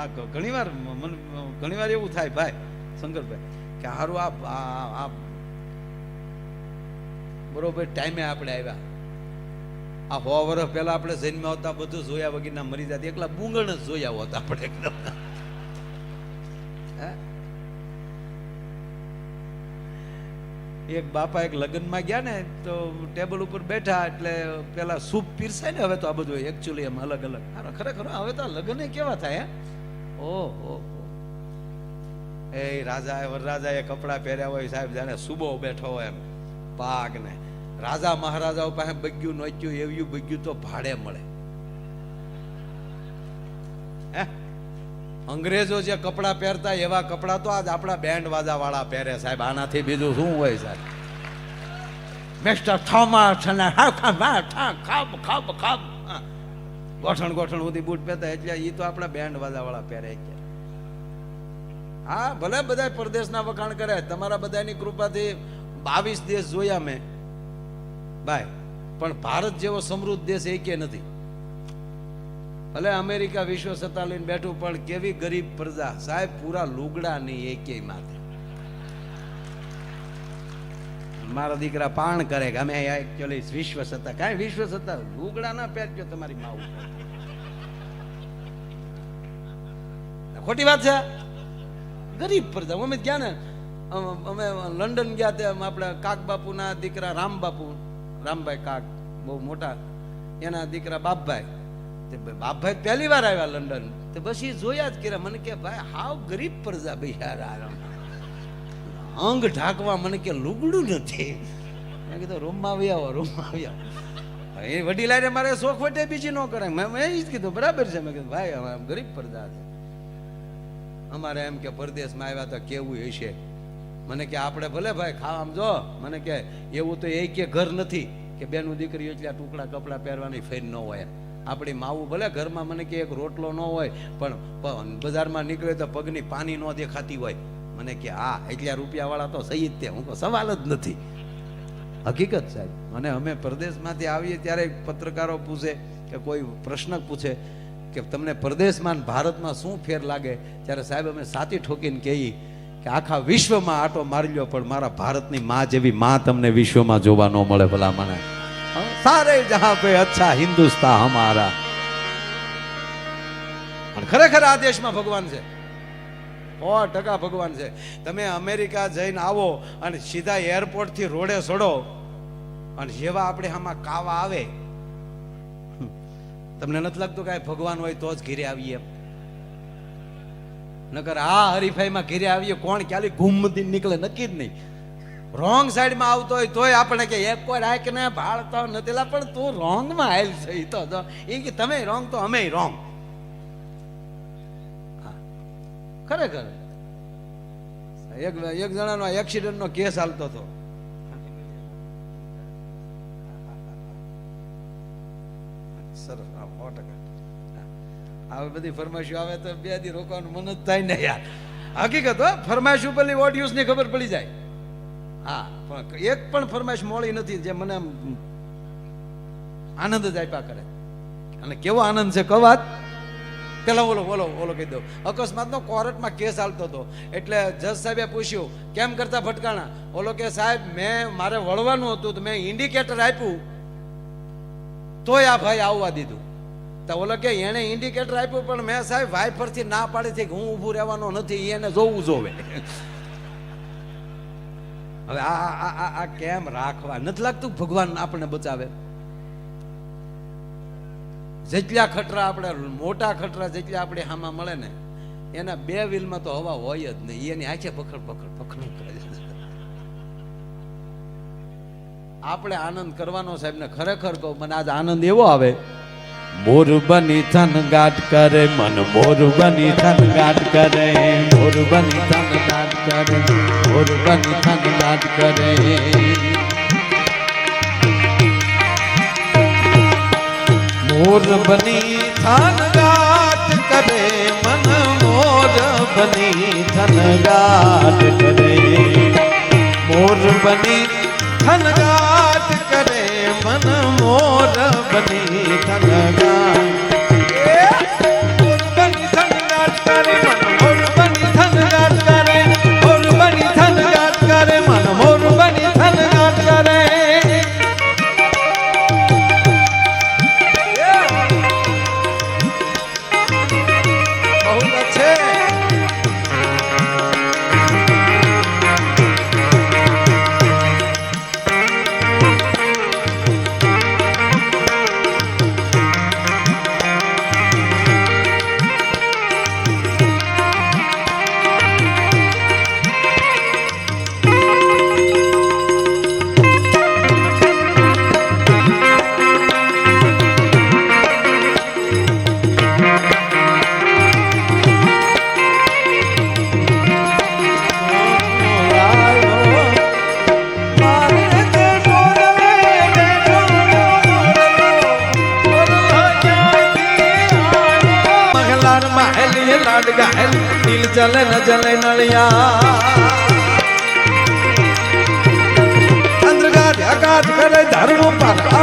આ ઘણીવાર મને ઘણીવાર એવું થાય ભાઈ, શંકરભાઈ, કે હારું આ આ બરોબર ટાઈમે આપણે આવ્યા. આ સો વર્ષ પહેલા આપણે જન્મ હતા, બધું જોયા વગરના મરી જાત. એકલા બુંગણ જ જોયા હોત આપણે એકદમ. હે? એક બાપા એક લગ્નમાં ગયા ને, તો ટેબલ ઉપર બેઠા એટલે પેલા સૂપ પીરસાય ને, હવે તો આ બધું એકચ્યુઅલી એમ અલગ અલગ ખરેખર, હવે તો લગ્ન કેવા થાય, હે? ઓહ. એ રાજા વરરાજાએ કપડાં પહેર્યા હોય સાહેબ જાણે સુબો બેઠો હોય એમ પાગ ને રાજા મહારાજાઓ પાસે બગ્યું નોચ્યું એવું બગ્યું તો ભાડે મળે. હે? અંગ્રેજો જે કપડાં પહેરતા એવા કપડાં તો આજ આપણા બેન્ડ વાજા વાળા પહેરે સાહેબ. આનાથી બીજું શું હોય સાહેબ? મિસ્ટર થોમસ અને ખબ ખબ ખાબ. ગોઠણ ગોઠણ સુધી બૂટ પહેરતા એટલે એ તો આપણા બેન્ડ વાળા પહેરે હા, ભલે બધા પરદેશના વખાણ કરે, તમારા બધાની કૃપાથી બાવીસ દેશ જોયા મેં. ભાઈ, પણ ભારત જેવો સમૃદ્ધ દેશ એકે નથી. ભલે અમેરિકા વિશ્વ સત્તા લઈને બેઠું, પણ કેવી ગરીબ પ્રજા? સાહેબ, પૂરા લુગડા નહીં એકે માથે. મારા દીકરા પાણ કરે કે અમે એકચ્યુઅલી વિશ્વ સત્તા કાંઈ વિશ્વ સત્તા લુગડા ના પહેરજો તમારી માવ. ખોટી વાત છે? ગરીબ પ્રજા. અમે ગયા ને? અમે લંડન ગયા તે આપણા કાક બાપુના દીકરા રામ બાપુ. રામભાઈ કાક, બહુ મોટા. એના દીકરા બાપભાઈ. તે બાપભાઈ પહેલી વાર આવ્યા લંડન. તે બસ એ જોયા જ કર્યા. મને કે, ભાઈ, હાવ ગરીબ પ્રજા બિહાર યાર આ અંગ ઢાંકવા મને કે લુગડું નથી. મેં કીધું, રૂમમાં આવી આવો રૂમમાં આવી આવો એ વડીલાને મારે શોખ વટે બીજી ન કરાય મેં એ જ કીધું, બરાબર છે. મેં કીધું, ભાઈ અમે ગરીબ પ્રજા છે. અમારે એમ કે પરદેશમાં આવ્યા તો કેવું હશે મને કે, આપણે ભલે ભાઈ, ખાવા આમ જો. મને કે, એવું તો એ કે ઘર નથી કે બેનું દીકરી એટલે ટુકડા કપડાં પહેરવાની ફેર ન હોય. આપણી માવું ભલે ઘરમાં મને કે એક રોટલો ન હોય, પણ બજારમાં નીકળે તો પગની પાણી ન દેખાતી હોય. મને કે, આ એટલા રૂપિયાવાળા તો સહી જ તે. હું સવાલ જ નથી. હકીકત સાહેબ, અને અમે પ્રદેશમાંથી આવીએ ત્યારે પત્રકારો પૂછે કે કોઈ પ્રશ્ન પૂછે કે, તમને પ્રદેશમાં ભારતમાં શું ફેર લાગે? ત્યારે સાહેબ અમે સાચી ઠોકીને કહીએ કે, આખા વિશ્વમાં આટો મારી લ્યો, પણ મારા ભારતની માં જેવી માં તમને વિશ્વમાં જોવા ન મળે ભલા મને સારે જહાં પે અચ્છા હિન્દુસ્તા હમારા. પણ ખરેખર આ દેશમાં ભગવાન છે. સો ટકા ભગવાન છે. તમે અમેરિકા જઈને આવો અને સીધા એરપોર્ટથી રોડે સડો અને જેવા આપણે આમાં કાવા આવે તમને નથી લાગતું કે ભગવાન હોય તો જ ઘીરે આવીએ નકર આ હરીફાઈમાં ઘીરે આવીએ, કોણ ક્યારે ઘૂમતી નીકળે નક્કી જ નહીં. રોંગ સાઈડમાં આવતો હોય તોય આપણે કે એક કોઈ રાખ ને ભાળતો નથી. પણ તું રોંગમાં આવેલ છે તો એ કે તમે રોંગ તો અમે રોંગ. ખરેખર? એક એક જણાનો એક્સિડન્ટનો કેસ હાલતો હતો. મન જ થાય ને યાર. હકીકત, હો, ફરમાઈશ ઉપરની ઓડિયન્સની ખબર પડી જાય. હા, પણ એક પણ ફરમાઈશ મોળી નથી જે મને આનંદ જ આપ્યા કરે. અને કેવો આનંદ છે કવાત પેલા ઓલો ઓલો ઓલો કહી દઉં અકસ્માતનો કોર્ટમાં કેસ હાલતો હતો. એટલે જજ સાહેબે પૂછ્યું, કેમ કરતા ભટકાણા? ઓલો કે, સાહેબ, મેં, મારે વળવાનું હતું તો મેં ઇન્ડિકેટર આપ્યું. તોય આ ભાઈ આવવા દીધું. તો ઓલો કે, એણે ઇન્ડિકેટર આપ્યું, પણ મેં સાહેબ વાઇફરથી ના પાડી હતી કે હું ઊભું રહેવાનો નથી એને જોવું જોવે. હવે આ- આ કેમ રાખવા? નથી લાગતું ભગવાન આપણને બચાવે? જેટલા ખટરા આપણે, મોટા ખટરા જેટલા આપણે હામાં મળે ને, એના બે વ્હીલમાં તો હવા હોય જ નહીં. એની આંખે પકડ પકડ પકડ કરે. આપણે આનંદ કરવાનો સાહેબ ને ખરેખર કહું, મને આજ આનંદ એવો આવે, મોર બની થન ગાટ કરે મન, મોર બની થન ગાટ કરે, મોર બની થન ગાટ કરે, મોર બની થન ગાટ કરે. મોર બની થન ગાટ કરે મન મોર બની થન ગાટ કરે મોર બની થન ગાટ કરે મન મોર બની થન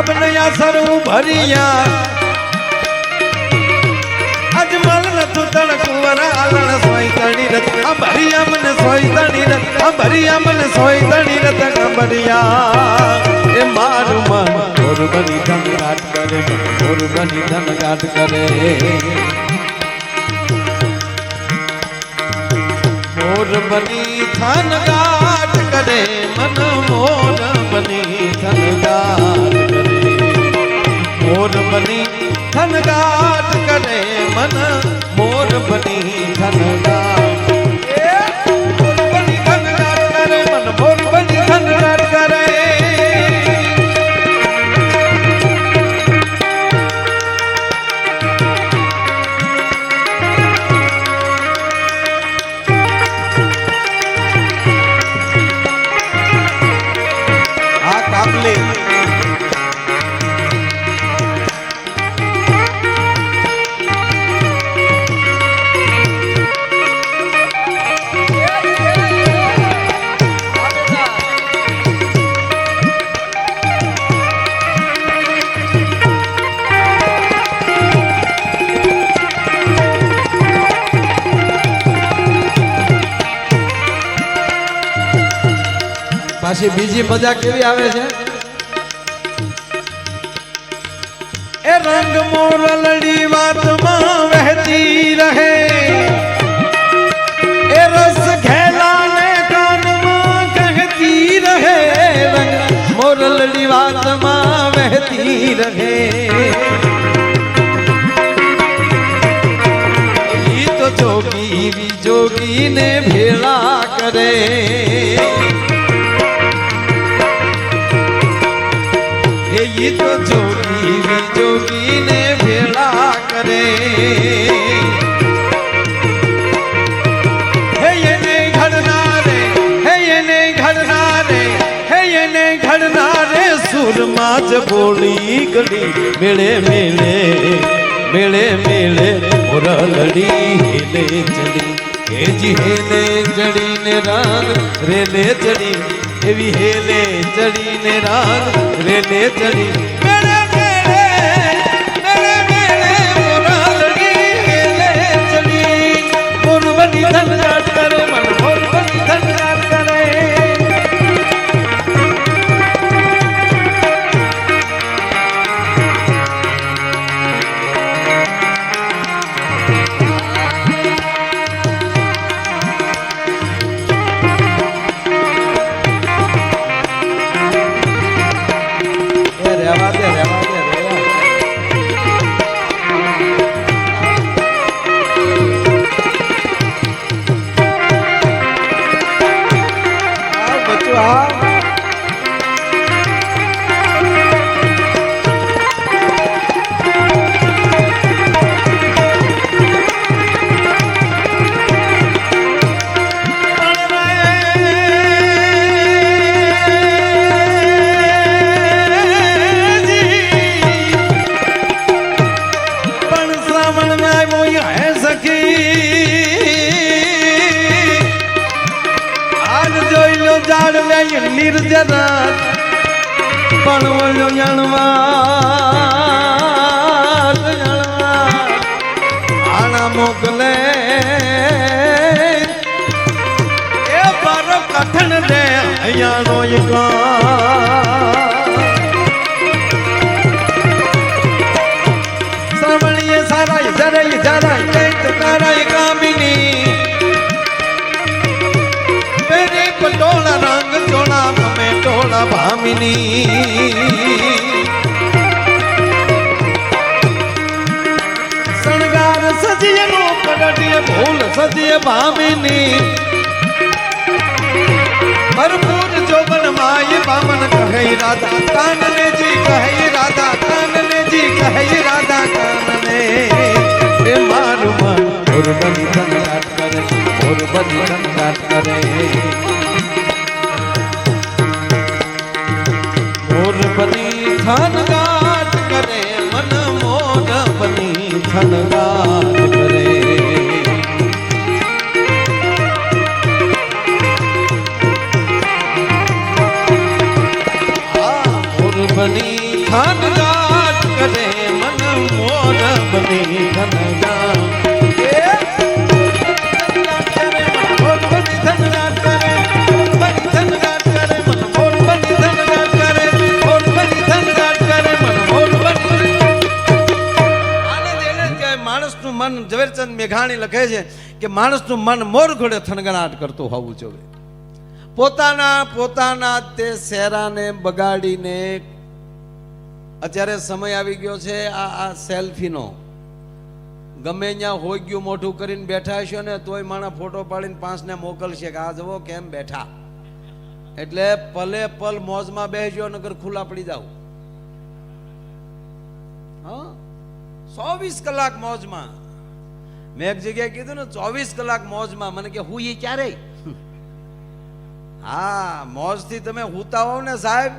પર નયા સરું ભરિયા. અજમલ નતું તણકુવર આલણ સોય તણી રત. અંબરિયા મને સોય તણી રત. અંબરિયા મને સોય તણી રત અંબરિયા એ મારું મન મોર બની ધન ગાટ કરે મોર બની ધન ગાટ કરે. મોર બની થન ગાટ કરે, મન મોર બની થન ગાટ કરે મોર બની ધનગાટ કરે મન મોર બની થન પાછી બીજી મજા કેવી આવે છે? એ રંગ મોરલડી વાતમાં વહેતી રહે. એ રસ રહે. વાતમાં વહેતી રહે. તો જોગી જોગીને ભેળા તો જોગી જોગીને ભેળા કરે. હે એને ઘડનારે હે એને ઘડનારે હે એને ઘડનારે સુરમાં જ બોલી ગળી, મેળે મેળે મેળે મેળે મુરલડી હેલે ચડી. હેજી હેલે ચડીને રાન, રેલે ચડી. એવી હેલે ચડીને રાન રેલે ચડી ઈકા શ્રવણીય સારાય જરાય જરાય કંઈક તારાય કામિની પેરે પટોળા રંગ, ટોળા શણગાર સજીએ નો કડડીએ ભૂલ સજીએ ભામિની. ભરપૂર જોબન માય બામન કહે રાધા કાનને જી કહે રાધા કાનને જી કહે રાધા કાનને એ મારું મન મોર બની ધનગાટ કરે મોર બની ધનગાટ કરે મોર બની ધનગાટ કરે મન મોર બની ધનગાટ મન ઝવેરચંદ મેઘાણી લખે છે કે માણસનું મન મોર ઘોડે થનગણાટ કરતું હોવું જોઈએ. પોતાના પોતાના તે શેરાને બગાડીને અત્યારે સમય આવી ગયો છે આ આ સેલ્ફીનો. ગમે ત્યાં હોય ગયું મોઢું કરીને બેઠા હશો ને, તોય માણા ફોટો પાડીને પાંચને મોકલશે કે આ જવો કેમ બેઠા. એટલે પલે પલ મોજમાં બેસજો નગર ખુલ્લા પડી જાવ હા? ચોવીસ કલાક મોજમાં. મેં એક જગ્યાએ કીધું ને, ચોવીસ કલાક મોજમાં. મને કે, હું એ ક્યારે હા, મોજથી તમે હુતા હોવ ને સાહેબ.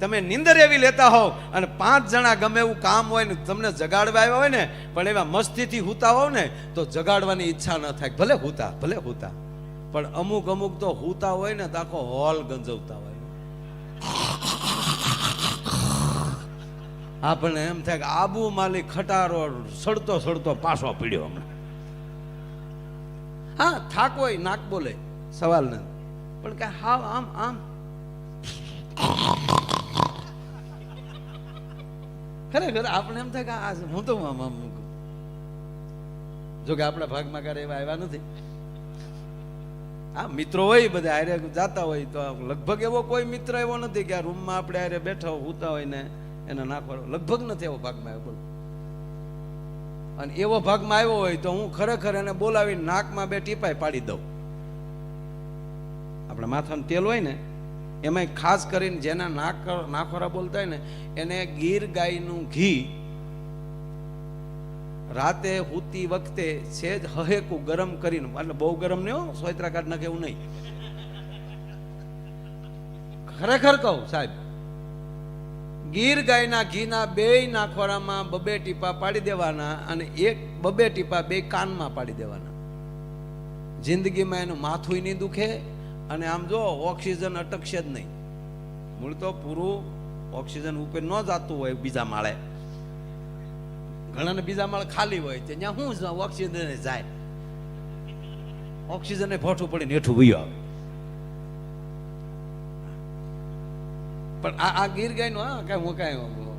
તમે નિંદર એવી લેતા હોવ અને પાંચ જણા ગમે એવું કામ હોય ને તમને જગાડવા આવ્યા હોય ને, પણ એવા મસ્તીથી હુતા હોવ ને, તો જગાડવાની ઈચ્છા ન થાય. ભલે હુતા ભલે હુતા. પણ અમુક અમુક તો હુતા હોય ને, તો આખો હોલ ગંજવતા હોય. આપણને એમ થાય કે આબુ માલી ખટારો સડતો સડતો પાછો પીડ્યો હમણાં. હા, થાક હોય, નાક બોલે સવાલ નથી પણ કે હાવ આમ આમ. ખરેખર આપણે એમ થાય કે આ હું તો આમાં મૂકું. જો કે આપણા ભાગમાં ક્યારે એવા આવ્યા નથી. આ મિત્રો હોય બધા આરે જાતા હોય તો લગભગ એવો કોઈ મિત્ર એવો નથી કે આ રૂમમાં આપણે હારે બેઠા હોય હુતા હોય ને એને નાખવાનો લગભગ નથી એવો ભાગમાં આવ્યો બોલો. અને એવો ભાગમાં આવ્યો હોય તો હું ખરેખર એને બોલાવી નાકમાં બે ટીપાય પાડી દઉં. આપણા માથામાં તેલ હોય ને એમાં ખાસ કરીને જેના નાક નાખોરા બોલતા હોય ને, એને ગીર ગાયનું ઘી રાતે હુતી વખતે સેજ હહેકું ગરમ કરીને, એટલે બહુ ગરમ નહીં હો, સોયત્રા કાઢ એવું નહીં. ખરેખર કહું સાહેબ, ગીર ગાયના ઘીના બે નાખોરામાં બબે ટીપા પાડી દેવાના અને એક બબે ટીપા બે કાનમાં પાડી દેવાના. જિંદગીમાં એનું માથું નહીં દુખે અને આમ જો, ઓક્સિજન અટકશે જ નહીં. મૂળ તો પૂરું ઓક્સિજન ઉપર ન જતું હોય બીજા માળે. ઘણાને બીજા માળ ખાલી હોય તે ત્યાં શું ઓક્સિજન જાય. ઓક્સિજન ભોઠું પડીને હેઠું વયું આવે. પણ આ આ ગીર ગાયનું હા, કઈ હું કાંઈ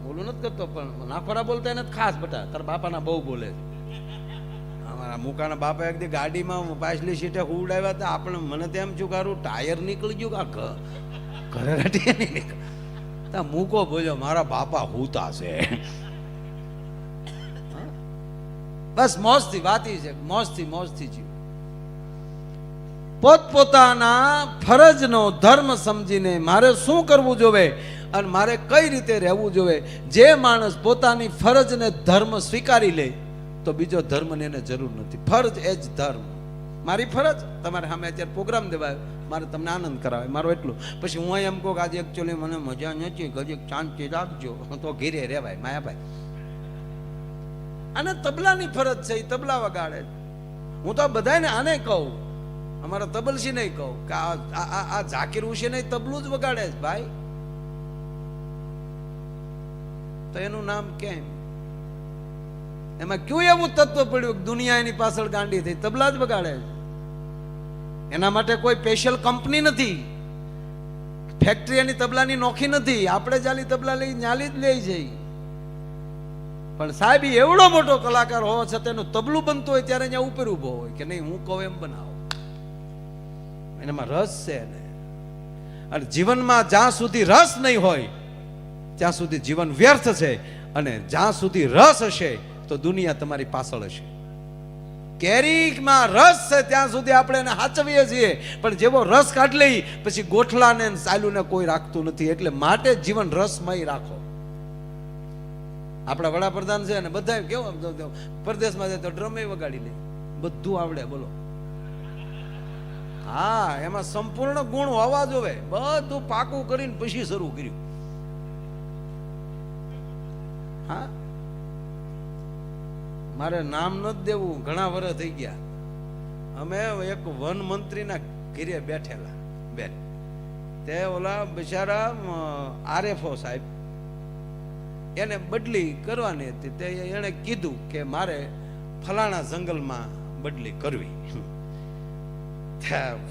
ઓલું નથી કરતો, પણ નાખોરા બોલતા નથી ખાસ બટા. તારા બાપાના બહુ બોલે છે. મુકાના બાપા એક દી ગાડીમાં પાછલી સીટે ઉડાવ્યા હતા આપણે મને તેમ છું કારું ટાયર નીકળી ગયું કા ઘરે રાટીએ નહીં નીકળ, તા મૂકો બોલ્યો, મારા બાપા હુતા છે? બસ મોજથી વાતી છે, મોજથી મોજથી જીવ. પોતપોતાના ફરજનો ધર્મ સમજીને મારે શું કરવું જોવે અને મારે કઈ રીતે રહેવું જોવે? જે માણસ પોતાની ફરજને ધર્મ સ્વીકારી લે તો બીજો ધર્મને એને જરૂર નથી. ફરજ એ જ ધર્મ. મારી ફરજ? તમારે સામે અત્યારે પ્રોગ્રામ દેવાય. મારે તમને આનંદ કરાવે. મારો એટલું. પછી હું એમ કહું કે આજે એકચ્યુઅલી મને મજા નથી. ઘડીક શાંતિ રાખજો. તો ઘેરે રહેવાય, માયાભાઈ. અને તબલાની ફરજ છે એ તબલા વગાડે હું તો બધાને આને કહું. અમારા તબલસી નહીં કહું. કે આ આ ઝાકીર હુસેન તબલું જ વગાડે છે, ભાઈ. તો એનું નામ કેમ? એમાં કયું એવું તત્વ પડ્યું કે દુનિયા એની પાછળ ગાંડી થઈ? તબલા જ બગાડે એના માટે કોઈ સ્પેશિયલ કંપની નથી. ફેક્ટરી એની તબલાની નોખી નથી. આપણે જાલી તબલા લઈ, ન્યાલી જ લઈ જઈ. પણ સાહેબ એવડો મોટો કલાકાર હોવા છતાં એનું તબલું બનતું હોય ત્યારે અહીંયા ઉપર ઊભો હોય કે નહીં, હું કહું એમ બનાવો. એનામાં રસ છે ને અને જીવનમાં જ્યાં સુધી રસ નહીં હોય, ત્યાં સુધી જીવન વ્યર્થ છે. અને જ્યાં સુધી રસ હશે તો દુનિયા તમારી પાછળ હશે. કેરીમાં રસ છે ત્યાં સુધી આપણે એને હાચવીએ છીએ. પણ જેવો રસ કાઢી લઈ, પછી ગોઠલાને ને કોઈ રાખતું નથી. એટલે માટે જીવન રસમય રાખો. આપણા વડાપ્રધાન છે અને બધા કેવું પરદેશમાં જાય તો ડ્રમે વગાડી લે. બધું આવડે, બોલો. હા, એમાં સંપૂર્ણ ગુણ હોવા જોવે. બધું પાકું કરીને પછી શરૂ કર્યું. હા? મારે નામ નથી દેવું, ઘણા વર્ષ થઈ ગયા. અમે એક વન મંત્રીના ઘીરે બેઠેલા બેન તે ઓલા બિચારા આરએફઓ સાહેબ, એને બદલી કરવાની હતી. તે એણે કીધું કે મારે ફલાણા જંગલમાં બદલી કરવી.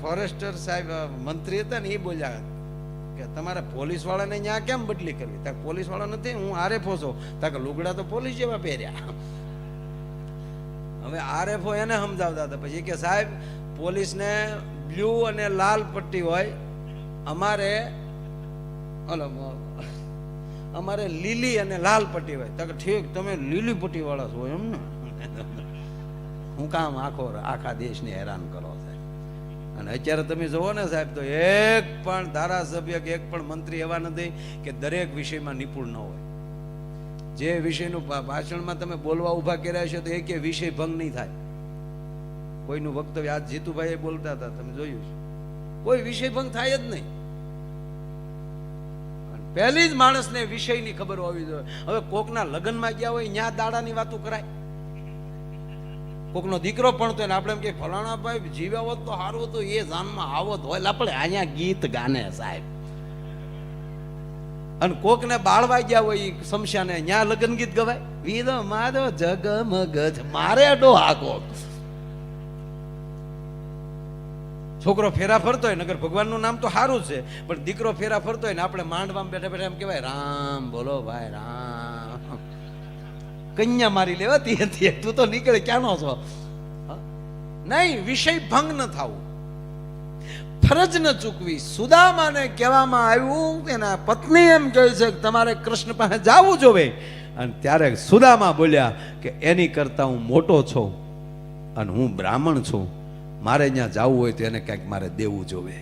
ફોરેસ્ટર સાહેબ મંત્રી હતા ને એ બોલ્યા કે તમારે પોલીસ વાળાને ત્યાં કેમ બદલી કરવી? ત્યાં પોલીસવાળા નથી, હું આરે ફોસો ત્યાં લુગડા તો પોલીસ જેવા પહેર્યા. હવે આરએફઓ એને સમજાવતા હતા. પછી કે, સાહેબ, પોલીસને બ્લુ અને લાલ પટ્ટી હોય, અમારે ઓલો અમારે લીલી અને લાલ પટ્ટી હોય. તો ઠીક, તમે લીલી પટ્ટી વાળા છો એમ ને? હું કામ આખો આખા દેશને હેરાન કરો સાહેબ અને અત્યારે તમે જુઓ ને સાહેબ, તો એક પણ ધારાસભ્ય કે એક પણ મંત્રી એવા નથી કે દરેક વિષયમાં નિપુણ ન હોય. જે વિષયનું ભાષણમાં તમે બોલવા ઊભા કર્યા છો તો એક વિષય ભંગ નહીં થાય. કોઈનું વક્તવ્ય આજ જીતુભાઈ બોલતા હતા, તમે જોયું છે. કોઈ વિષય ભંગ થાય જ નહીં. પહેલી જ માણસને વિષયની ખબર હોવી જોઈએ. હવે કોકના લગ્નમાં ગયા હોય, ન્યા દાડાની વાતો કરાય. કોકનો દીકરો પણ તો આપણે એમ કે, ફલાણા ભાઈ, જીવ્યા હોત તો સારું હતું, એ જાનમાં આવત હોય. આપણે અહીંયા ગીત ગાને સાહેબ. અને કોકને બાળવા ગયા હોય શમશાને ન્યા લગ્ન ગીત ગવાય? વીરો મારો જગમગ મારે ડોહા હાકો છોકરો ફેરા ફરતો હોય, નગર ભગવાનનું નામ તો સારું છે, પણ દીકરો ફેરા ફરતો હોય ને આપણે માંડવામાં બેઠા બેઠા એમ કહેવાય, રામ, બોલો ભાઈ, રામ. કન્યા મારી લેવાતી હતી, તું તો નીકળે, ક્યાંનો છો? નહીં, વિષય ભંગ ન થવું. ફરજ ન ચૂકવી, સુદામાને કહેવામાં આવ્યું એના પત્ની એમ કહે છે કે તમારે કૃષ્ણ પાસે જવું જોવે. અને ત્યારે સુદામા બોલ્યા કે એની કરતાં હું મોટો છું અને હું બ્રાહ્મણ છું. મારે ત્યાં જવું હોય તો એને કંઈક મારે દેવું જોવે.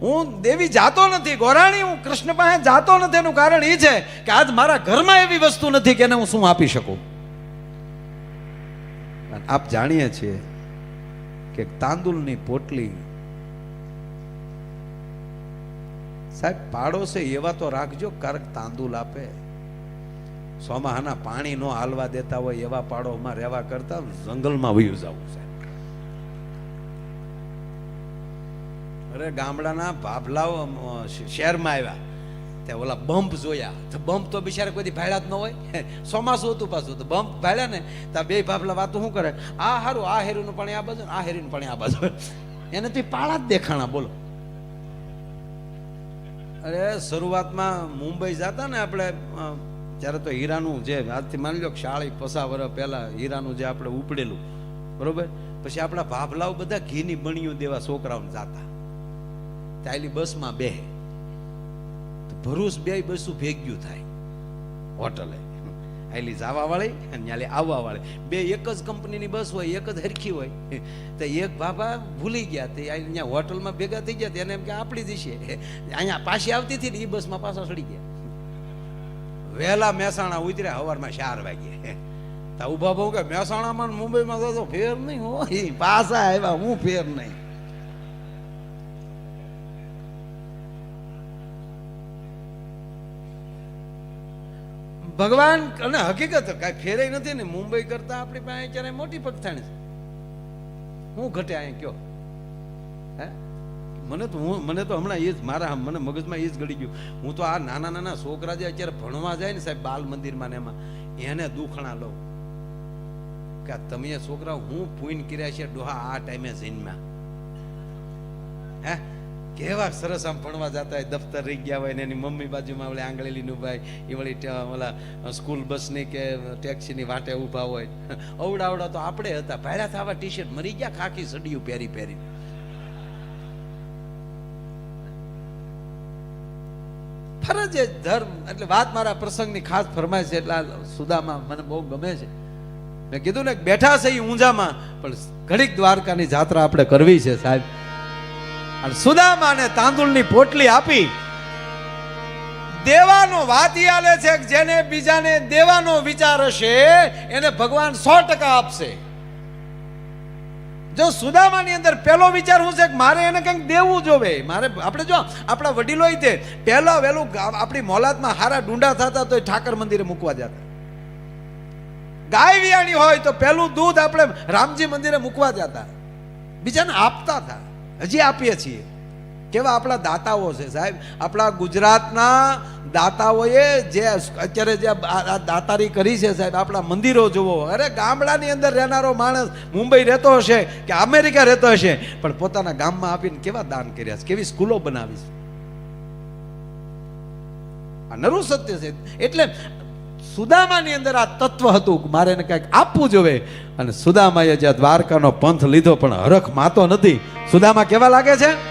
હું દેવી જાતો નથી, ગોરાણી, હું કૃષ્ણ પાસે જાતો નથી. એનું કારણ એ છે કે આજ મારા ઘરમાં એવી વસ્તુ નથી કે એને હું શું આપી શકું. આપ જાણીએ છીએ કે તાંદુલની પોટલી સાહેબ, પાડોશે એવા તો રાખજો, કારક તાંદુલ આપે. સોમાહાના પાણી નો હાલવા દેતા હોય એવા પાડોમાં રહેવા કરતા જંગલમાં વયું જવું સાહેબ. અરે, ગામડાના ભાભલાઓ શહેરમાં આવ્યા. ત્યાં ઓલા બમ્પ જોયા. તો બમ્પ તો બિચારા કોઈ ભાડ્યા જ ન હોય. ચોમાસું હતું પાછું. તો બમ્પ ભાડ્યા ને, તો બે ભાભલા વાતો શું કરે? આ હારું, આ હેરીનું પાણી આ બાજુ આ હેરીનું પાણી આ બાજુ. એને તો પાળા જ દેખાણા, બોલો. અરે, શરૂઆતમાં મુંબઈ જતા ને આપણે ત્યારે તો હીરાનું જે, આજથી માની લો શાળી પસા વર્ષ પહેલા હીરાનું જે આપણે ઉપડેલું, બરોબર? પછી આપણા ભાભલાઓ બધા ઘીની બણીઓ દેવા છોકરાઓને જાતા. ચાલી બસમાં બે ભરૂસ બે બસું ભેગ્યું થાય, હોટલે. આયલી જવા વાળી અને ન્યાલી આવવા વાળી. બે એક જ કંપનીની બસ હોય, એક જ હરખી હોય. તો એક બાબા ભૂલી ગયા તે અહીંયા હોટલમાં ભેગા થઈ ગયા તેને એમ કે આપણી દીશે અહીંયા પાછી આવતી હતી ને એ બસમાં પાછા ચડી ગયા. વહેલા મહેસાણા ઉતર્યા સવારમાં ચાર વાગે. તો ઊભા બહુ કે મહેસાણામાં મુંબઈમાં તો ફેર નહીં હોય પાછા આવ્યા, હું ફેર નહીં. ભગવાન અને હકીકત કાંઈ ફેરે નથી ને મુંબઈ કરતા આપણી પાસે અત્યારે મોટી પગથાણી છે. હું ઘટે અહીંયા કયો? હે? મને તો હું મને તો હમણાં એ જ મારા મને મગજમાં એ જ ગળી ગયું. હું તો આ નાના નાના છોકરા જે અત્યારે ભણવા જાય ને સાહેબ બાલ મંદિરમાં ને એમાં, એને દુખણા લઉં. કે આ તમે છોકરા હું પૂન કર્યા છે ડોહા આ ટાઈમે જીનમાં હે? કેવા સરસ આમ ભણવા જતા હોય, દફતર રહી ગયા હોય ને એની મમ્મી બાજુમાં ઓલે આંગળેલીનું ભાઈ એ વળી ઓલા સ્કૂલ બસની કે ટેક્સીની વાટે ઊભા હોય. અવડા તો આપણે હતા. ભાડ્યા થવા ટી શર્ટ મરી ગયા, ખાખી સડિયું પહેરી પહેરી. ફરજ એ ધર્મ. એટલે વાત મારા પ્રસંગની ખાસ ફરમાય છે, એટલે સુદામાં મને બહુ ગમે છે. મેં કીધું ને બેઠા છે ઈ ઊંઝામાં, પણ ઘડીક દ્વારકાની જાત્રા આપણે કરવી છે સાહેબ. અને સુદામાને તાંદુળની પોટલી આપી. દેવાનો વાત આલે છે જેને બીજાને દેવાનો વિચાર હશે, એને ભગવાન સો ટકા આપશે. જો સુદામાની અંદર પહેલો વિચાર શું છે કે મારે એને કંઈક દેવું જોવે? મારે આપણે જો આપણા વડીલો તે પહેલા વહેલું આપણી મોલાદમાં હારા ડુંડા થતા તો ઠાકર મંદિરે મૂકવા જતા. ગાય વિયાણી હોય તો પહેલું દૂધ આપણે રામજી મંદિરે મૂકવા જતા. બીજાને આપતા હતા. હજી આપીએ છીએ. કેવા આપણા દાતાઓ છે, સાહેબ? આપણા ગુજરાતના દાતાઓએ જે અત્યારે જે દાતારી કરી છે, સાહેબ, આપણા મંદિરો જુઓ. અરે ગામડાની અંદર રહેનારો માણસ મુંબઈ રહેતો હશે કે અમેરિકા રહેતો હશે, પણ પોતાના ગામમાં આપીને કેવા દાન કર્યા છે? કેવી સ્કૂલો બનાવી છે? આ નરું સત્ય છે. એટલે સુદામાની અંદર આ તત્વ હતું મારે એને કંઈક આપવું જોવે. અને સુદામાએ જે દ્વારકાનો પંથ લીધો પણ હરખ માતો નથી. સુદામા કેવા લાગે છે?